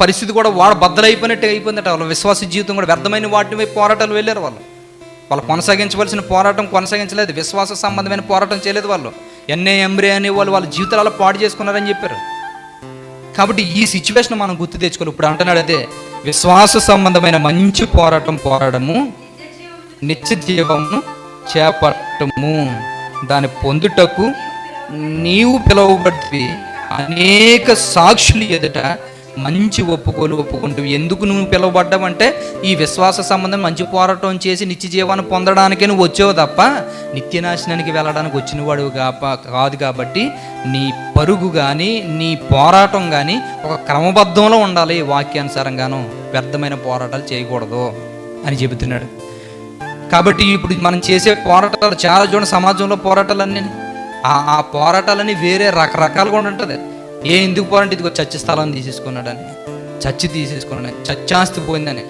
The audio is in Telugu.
పరిస్థితి కూడా వాడు బద్దలైపోయినట్టు అయిపోయిందట. వాళ్ళ విశ్వాస జీవితం కూడా వ్యర్థమైన వాటి పోరాటాలు వెళ్ళారు వాళ్ళు. వాళ్ళు కొనసాగించవలసిన పోరాటం కొనసాగించలేదు. విశ్వాస సంబంధమైన పోరాటం చేయలేదు వాళ్ళు. ఎన్ఏ ఎంబ్రే అనే వాళ్ళు వాళ్ళ జీవితాలు అలా పాడు చేసుకున్నారని చెప్పారు. కాబట్టి ఈ సిచ్యువేషన్ మనం గుర్తు తెచ్చుకోవాలి. ఇప్పుడు అంటున్నాడు అదే విశ్వాస సంబంధమైన మంచి పోరాటం పోరాడము నిత్య జీవమును చేపట్టము. దాని పొందుటకు నీవు పిలువబడి అనేక సాక్షులు ఎదుట మంచి ఒప్పుకోలు ఒప్పుకుంటూ ఎందుకు నువ్వు పిలువబడ్డావంటే ఈ విశ్వాస సంబంధం మంచి పోరాటం చేసి నిత్య జీవాన్ని పొందడానికే నువ్వు వచ్చావు తప్ప నిత్యనాశనానికి వెళ్ళడానికి వచ్చినవాడు కాప కాదు కాబట్టి నీ పరుగు కానీ నీ పోరాటం కానీ ఒక క్రమబద్ధంలో ఉండాలి వాక్యానుసారంగాను. వ్యర్థమైన పోరాటాలు చేయకూడదు అని చెబుతున్నాడు. కాబట్టి ఇప్పుడు మనం చేసే పోరాటాలు చాలా చూడండి సమాజంలో పోరాటాలన్నీ ఆ ఆ పోరాటాలన్నీ వేరే రకరకాలుగా ఉంటుంది ఏ ఎందుకు పోరంటే ఇదిగో చచ్చి స్థలం తీసేసుకున్నాడని. చచ్చి తీసేసుకున్నాడని. చచ్చాస్తి పోయిందని.